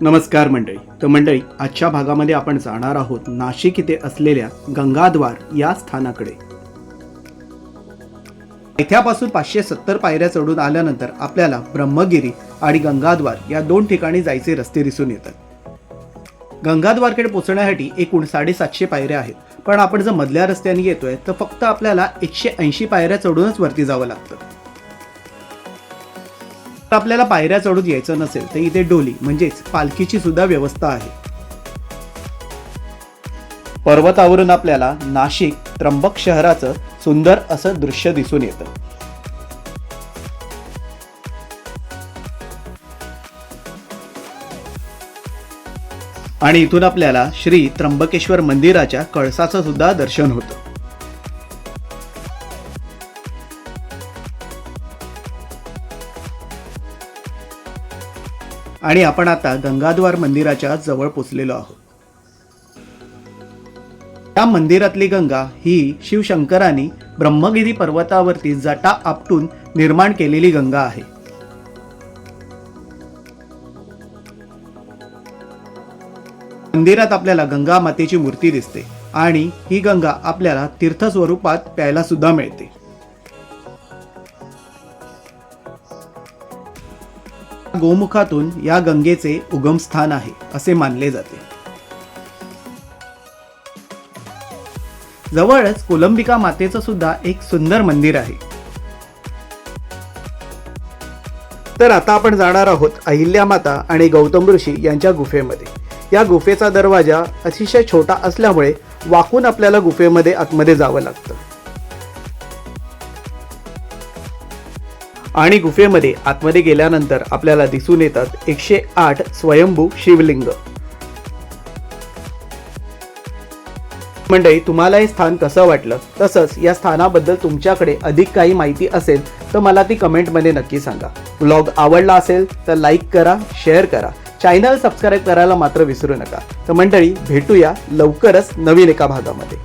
नमस्कार मंडळी. तर मंडळी आजच्या भागामध्ये आपण जाणार आहोत नाशिक इथे असलेल्या गंगाद्वार या स्थानाकडे. इथ्यापासून पाचशे सत्तर पायऱ्या चढून आल्यानंतर आपल्याला ब्रह्मगिरी आणि गंगाद्वार या दोन ठिकाणी जायचे रस्ते दिसून येतात. गंगाद्वारकडे पोहोचण्यासाठी एकूण साडेसातशे पायऱ्या आहेत. पण आपण जर मधल्या रस्त्याने येतोय तर फक्त आपल्याला एकशे ऐंशी पायऱ्या चढूनच वरती जावं लागतं. तर आपल्याला पायऱ्या चढून यायचं नसेल तर इथे डोली म्हणजेच पालखीची सुद्धा व्यवस्था आहे. पर्वतावरून आपल्याला नाशिक त्र्यंबक शहराचं सुंदर असं दृश्य दिसून येतं. आणि इथून आपल्याला श्री त्र्यंबकेश्वर मंदिराच्या कळसाचं सुद्धा दर्शन होतं. आणि आपण आता गंगाद्वार मंदिराच्या जवळ पोचलेलो आहोत. त्या मंदिरातली गंगा ही शिवशंकरांनी ब्रह्मगिरी पर्वतावरती जटा आपटून निर्माण केलेली गंगा आहे. मंदिरात आपल्याला गंगा मातेची मूर्ती दिसते आणि ही गंगा आपल्याला तीर्थ स्वरूपात प्यायला सुद्धा मिळते. गोमुखातून या गंगेचे उगमस्थान आहे असे मानले जाते. जवळच कोलंबिका मातेचं सुद्धा एक सुंदर मंदिर आहे. तर आता आपण जाणार आहोत अहिल्या माता आणि गौतम ऋषी यांच्या गुफेमध्ये. या गुफेचा दरवाजा अतिशय छोटा असल्यामुळे वाकून आपल्याला गुफेमध्ये आतमध्ये जावं लागतं. आणि गुफेमध्ये आतमध्ये गेल्यानंतर आपल्याला दिसून येतात एकशे आठ स्वयंभू शिवलिंग. मंडळी तुम्हाला हे स्थान कसं वाटलं? तसंच या स्थानाबद्दल तुमच्याकडे अधिक काही माहिती असेल तर मला ती कमेंटमध्ये नक्की सांगा. ब्लॉग आवडला असेल तर लाईक करा शेअर करा. चॅनल सबस्क्राईब करायला मात्र विसरू नका. तर मंडळी भेटूया लवकरच नवीन एका भागामध्ये.